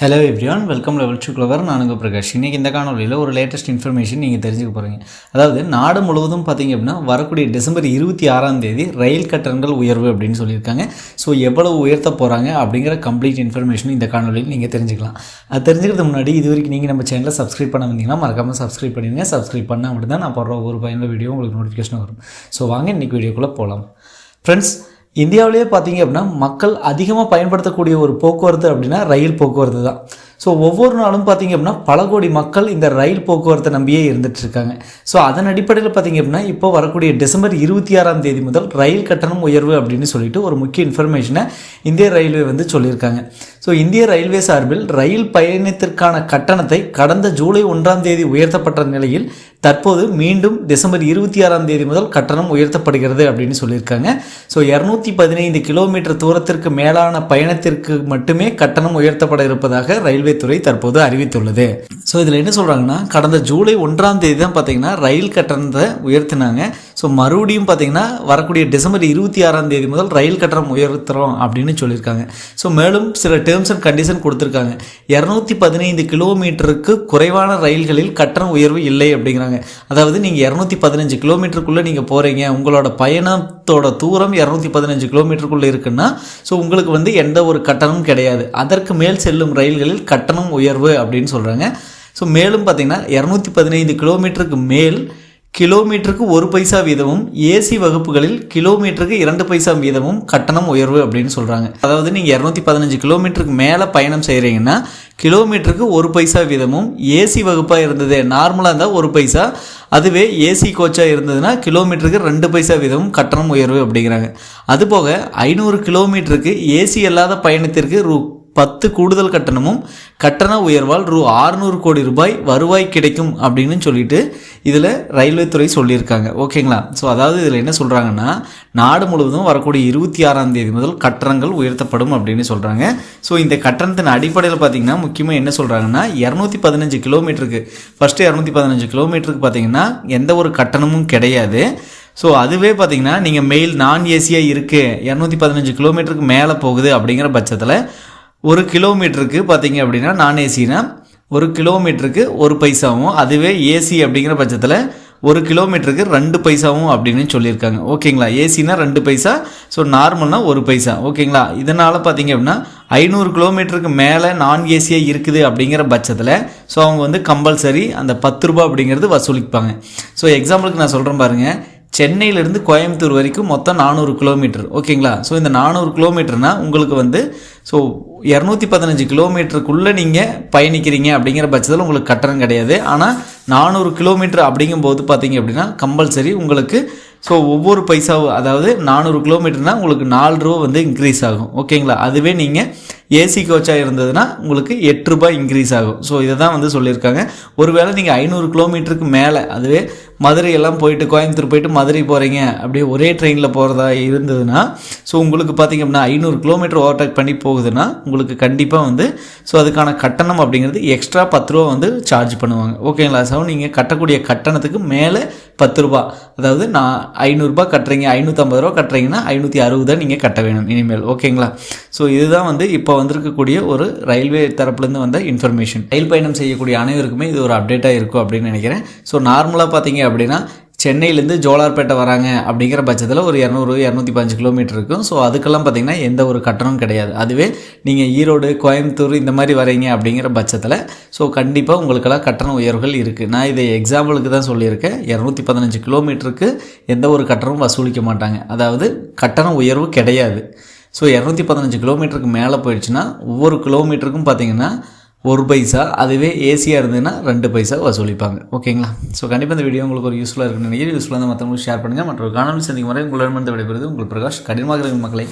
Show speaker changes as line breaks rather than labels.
Hello everyone welcome level சுக்லவர் நானுங்க பிரகாஷ். இன்றைக்கி இந்த காணொலியில் ஒரு லேட்டஸ்ட் இன்ஃபர்மேஷன் நீங்கள் தெரிஞ்சுக்க போகிறீங்க அதாவது நாடு முழுவதும் பார்த்தீங்க அப்படின்னா வரக்கூடிய டிசம்பர் இருபத்தி ஆறாம் தேதி ரயில் கட்டணங்கள் உயர்வு அப்படின்னு சொல்லியிருக்காங்க. ஸோ எவ்வளவு உயர்த்த போகிறாங்க அப்படிங்கிற கம்ப்ளீட் இன்ஃபர்மேஷன் இந்த காணொலியில் நீங்கள் தெரிஞ்சுக்கலாம். அது தெரிஞ்சுக்கிறது முன்னாடி இது வரைக்கும் நீங்கள் நம்ம சேனலை சப்ஸ்கிரைப் பண்ண வந்தீங்கன்னா மறக்காமல் சப்ஸ்கிரைப் பண்ணிடுங்க. சப்ஸ்கிரைப் பண்ணால் மட்டும் தான் நான் போடுற ஒரு பயனுள்ள வீடியோ உங்களுக்கு நோட்டிஃபிகேஷன் வரும். ஸோ வாங்க இன்றைக்கி வீடியோக்குள்ளே போகலாம் ஃப்ரெண்ட்ஸ் இந்தியாவிலேயே பார்த்தீங்க அப்படின்னா மக்கள் அதிகமாக பயன்படுத்தக்கூடிய ஒரு போக்குவரத்து அப்படின்னா ரயில் போக்குவரத்து தான் ஸோ ஒவ்வொரு நாளும் பார்த்தீங்க அப்படின்னா பல கோடி மக்கள் இந்த ரயில் போக்குவரத்தை நம்பியே இருந்துட்டு இருக்காங்க. ஸோ அதன் அடிப்படையில் பார்த்தீங்க அப்படின்னா இப்போ வரக்கூடிய டிசம்பர் இருபத்தி ஆறாம் தேதி முதல் ரயில் கட்டணம் உயர்வு அப்படின்னு சொல்லிட்டு ஒரு முக்கிய இன்ஃபர்மேஷனை இந்திய ரயில்வே வந்து சொல்லியிருக்காங்க. ஸோ இந்திய ரயில்வே சார்பில் ரயில் பயணத்திற்கான கட்டணத்தை கடந்த ஜூலை ஒன்றாம் தேதி உயர்த்தப்பட்ட நிலையில் தற்போது மீண்டும் டிசம்பர் இருபத்தி ஆறாம் தேதி முதல் கட்டணம் உயர்த்தப்படுகிறது அப்படின்னு சொல்லியிருக்காங்க. ஸோ இரநூத்தி பதினைந்து கிலோமீட்டர் தூரத்திற்கு மேலான பயணத்திற்கு மட்டுமே கட்டணம் உயர்த்தப்பட இருப்பதாக ரயில்வே துறை தற்போது அறிவித்துள்ளது. ஸோ இதில் என்ன சொல்கிறாங்கன்னா கடந்த ஜூலை ஒன்றாம் தேதி தான் பார்த்தீங்கன்னா ரயில் கட்டணத்தை உயர்த்தினாங்க. ஸோ மறுபடியும் பார்த்தீங்கன்னா வரக்கூடிய டிசம்பர் இருபத்தி ஆறாம் தேதி முதல் ரயில் கட்டணம் உயர்த்துறோம் அப்படின்னு சொல்லியிருக்காங்க. ஸோ மேலும் சில டேர்ம்ஸ் அண்ட் கண்டிஷன் கொடுத்துருக்காங்க. இரநூத்தி பதினைந்து கிலோமீட்டருக்கு குறைவான ரயில்களில் கட்டண உயர்வு இல்லை அப்படிங்கிறாங்க. அதாவது நீங்கள் இரநூத்தி பதினஞ்சு கிலோமீட்டருக்குள்ளே நீங்கள் போகிறீங்க உங்களோட பயணத்தோட தூரம் இரநூத்தி பதினஞ்சு கிலோமீட்டருக்குள்ளே இருக்குன்னா ஸோ உங்களுக்கு வந்து எந்த ஒரு கட்டணமும் கிடையாது. அதற்கு மேல் செல்லும் ரயில்களில் கட்டணம் கட்டணம் உயர்வு அப்படின்னு சொல்கிறாங்க ஸோ மேலும் பார்த்தீங்கன்னா இரநூத்தி பதினைந்து கிலோமீட்டருக்கு மேல் கிலோமீட்டருக்கு ஒரு பைசா வீதமும் ஏசி வகுப்புகளில் கிலோமீட்டருக்கு இரண்டு பைசா வீதமும் கட்டணம் உயர்வு அப்படின்னு சொல்கிறாங்க அதாவது நீங்கள் இரநூத்தி பதினஞ்சு கிலோமீட்டருக்கு மேலே பயணம் செய்கிறீங்கன்னா கிலோமீட்டருக்கு ஒரு பைசா வீதமும் ஏசி வகுப்பாக இருந்தது நார்மலாக இருந்தால் ஒரு பைசா அதுவே ஏசி கோச்சாக இருந்ததுன்னா கிலோமீட்டருக்கு ரெண்டு பைசா வீதமும் கட்டணம் உயர்வு அப்படிங்கிறாங்க. அதுபோக ஐநூறு கிலோமீட்டருக்கு ஏசி இல்லாத பயணத்திற்கு ரூ பத்து கூடுதல் கட்டணமும் கட்டண உயர்வால் ரூ ஆறுநூறு கோடி ரூபாய் வருவாய் கிடைக்கும் அப்படின்னு சொல்லிட்டு இதில் ரயில்வே துறை சொல்லியிருக்காங்க. ஓகேங்களா? ஸோ அதாவது இதில் என்ன சொல்கிறாங்கன்னா நாடு முழுவதும் வரக்கூடிய இருபத்தி ஆறாம் தேதி முதல் கட்டணங்கள் உயர்த்தப்படும் அப்படின்னு சொல்கிறாங்க ஸோ இந்த கட்டணத்தின் அடிப்படையில் பார்த்தீங்கன்னா முக்கியமாக என்ன சொல்கிறாங்கன்னா இரநூத்தி பதினஞ்சு கிலோமீட்டருக்கு ஃபஸ்ட்டு இரநூத்தி பதினஞ்சு கிலோமீட்டருக்கு பார்த்தீங்கன்னா எந்த ஒரு கட்டணமும் கிடையாது. ஸோ அதுவே பார்த்தீங்கன்னா நீங்கள் மெயில் நான் ஏசியாக இருக்குது இரநூத்தி பதினஞ்சு கிலோமீட்டருக்கு மேலே போகுது அப்படிங்கிற பட்சத்தில் ஒரு கிலோமீட்டருக்கு பார்த்தீங்க அப்படின்னா நான் ஏசினா ஒரு கிலோமீட்டருக்கு ஒரு பைசாவும் அதுவே ஏசி அப்படிங்கிற பட்சத்தில் ஒரு கிலோமீட்டருக்கு ரெண்டு பைசாவும் அப்படின்னு சொல்லியிருக்காங்க. ஓகேங்களா? ஏசினா ரெண்டு பைசா ஸோ நார்மல்னால் ஒரு பைசா. ஓகேங்களா? இதனால் பார்த்தீங்க அப்படின்னா ஐநூறு கிலோமீட்டருக்கு மேலே நான் ஏசியாக இருக்குது அப்படிங்கிற பட்சத்தில் ஸோ அவங்க வந்து கம்பல்சரி அந்த பத்து ரூபா அப்படிங்கிறது வசூலிப்பாங்க. ஸோ எக்ஸாம்பிளுக்கு நான் சொல்கிறேன் பாருங்கள் சென்னையிலேருந்து கோயம்புத்தூர் வரைக்கும் மொத்தம் நானூறு கிலோமீட்டர் ஓகேங்களா? ஸோ இந்த நானூறு கிலோமீட்டர்னால் உங்களுக்கு வந்து ஸோ இரநூத்தி பதினஞ்சு கிலோமீட்டருக்குள்ளே நீங்கள் பயணிக்கிறீங்க அப்படிங்கிற பட்சத்தில் உங்களுக்கு கட்டணம் கிடையாது. ஆனால் நானூறு கிலோமீட்டர் அப்படிங்கும்போது பார்த்தீங்க அப்படின்னா கம்பல்சரி உங்களுக்கு ஸோ ஒவ்வொரு பைசாவும் அதாவது நானூறு கிலோமீட்டர்னால் உங்களுக்கு நாலு ரூபா வந்து இன்க்ரீஸ் ஆகும். ஓகேங்களா? அதுவே நீங்கள் ஏசி கோச்சாக இருந்ததுன்னா உங்களுக்கு எட்டு ரூபாய் இன்க்ரீஸ் ஆகும். ஸோ இதை தான் வந்து சொல்லியிருக்காங்க. ஒருவேளை நீங்கள் ஐநூறு கிலோமீட்டருக்கு மேலே அதுவே மதுரை எல்லாம் போயிட்டு கோயம்புத்தூர் போயிட்டு மதுரை போகிறீங்க அப்படியே ஒரே ட்ரெயினில் போகிறதா இருந்ததுன்னா ஸோ உங்களுக்கு பார்த்திங்க அப்படின்னா ஐநூறு கிலோமீட்டர் ஓவர்டேக் பண்ணி போகுதுன்னா உங்களுக்கு கண்டிப்பாக வந்து ஸோ அதுக்கான கட்டணம் அப்படிங்கிறது எக்ஸ்ட்ரா பத்து ரூபா வந்து சார்ஜ் பண்ணுவாங்க. ஓகேங்களா ஸோ நீங்கள் கட்டக்கூடிய கட்டணத்துக்கு மேலே பத்து ரூபா அதாவது நான் ஐநூறுரூபா கட்டுறீங்க ஐநூற்றம்பது ரூபா கட்டுறீங்கன்னா ஐநூற்றி அறுபது தான் நீங்கள் கட்ட வேணும் இனிமேல். ஓகேங்களா? ஸோ இதுதான் வந்து இப்போ வந்திருக்கக்கூடிய ஒரு ரயில்வே தரப்புலேருந்து வந்த இன்ஃபர்மேஷன் ரயில் பயணம் செய்யக்கூடிய அனைவருக்குமே இது ஒரு அப்டேட்டாக இருக்கும் அப்படின்னு நினைக்கிறேன். ஸோ நார்மலாக பார்த்தீங்க அப்படின்னா சென்னையிலேருந்து ஜோலார்பேட்டை வராங்க அப்படிங்கிற பட்சத்தில் ஒரு இரநூறு இரநூத்தி பஞ்சு கிலோமீட்டர் இருக்கும். ஸோ அதுக்கெல்லாம் பார்த்திங்கன்னா எந்த ஒரு கட்டணமும் கிடையாது. அதுவே நீங்கள் ஈரோடு கோயம்புத்தூர் இந்த மாதிரி வரீங்க அப்படிங்கிற பட்சத்தில் ஸோ கண்டிப்பாக உங்களுக்கெல்லாம் கட்டண உயர்வுகள் இருக்குது நான் இதை எக்ஸாம்பிளுக்கு தான் சொல்லியிருக்கேன். இரநூத்தி பதினஞ்சு கிலோமீட்டருக்கு எந்த ஒரு கட்டணமும் வசூலிக்க மாட்டாங்க. அதாவது கட்டண உயர்வு கிடையாது. ஸோ இரநூத்தி பதினஞ்சு கிலோமீட்டருக்கு மேலே போயிடுச்சுன்னா ஒவ்வொரு கிலோமீட்டருக்கும் பார்த்தீங்கன்னா ஒரு பைசா அதுவே ஏசியாக இருந்ததுன்னா ரெண்டு பைசா வசூலிப்பாங்க. ஓகேங்களா? ஸோ கண்டிப்பாக இந்த வீடியோ உங்களுக்கு ஒரு யூஸ்ஃபுல்லாக இருக்குன்னு நினைக்கிறேன். யூஸ்ஃபுல்லாக மற்றவங்களுக்கு ஷேர் பண்ணுங்கள் மற்றொரு காணொலி சந்திக்கும் வரை உங்களிடமிருந்து விடைபெறுது உங்கள் பிரகாஷ். கடினமாக இருக்கிற மக்களை.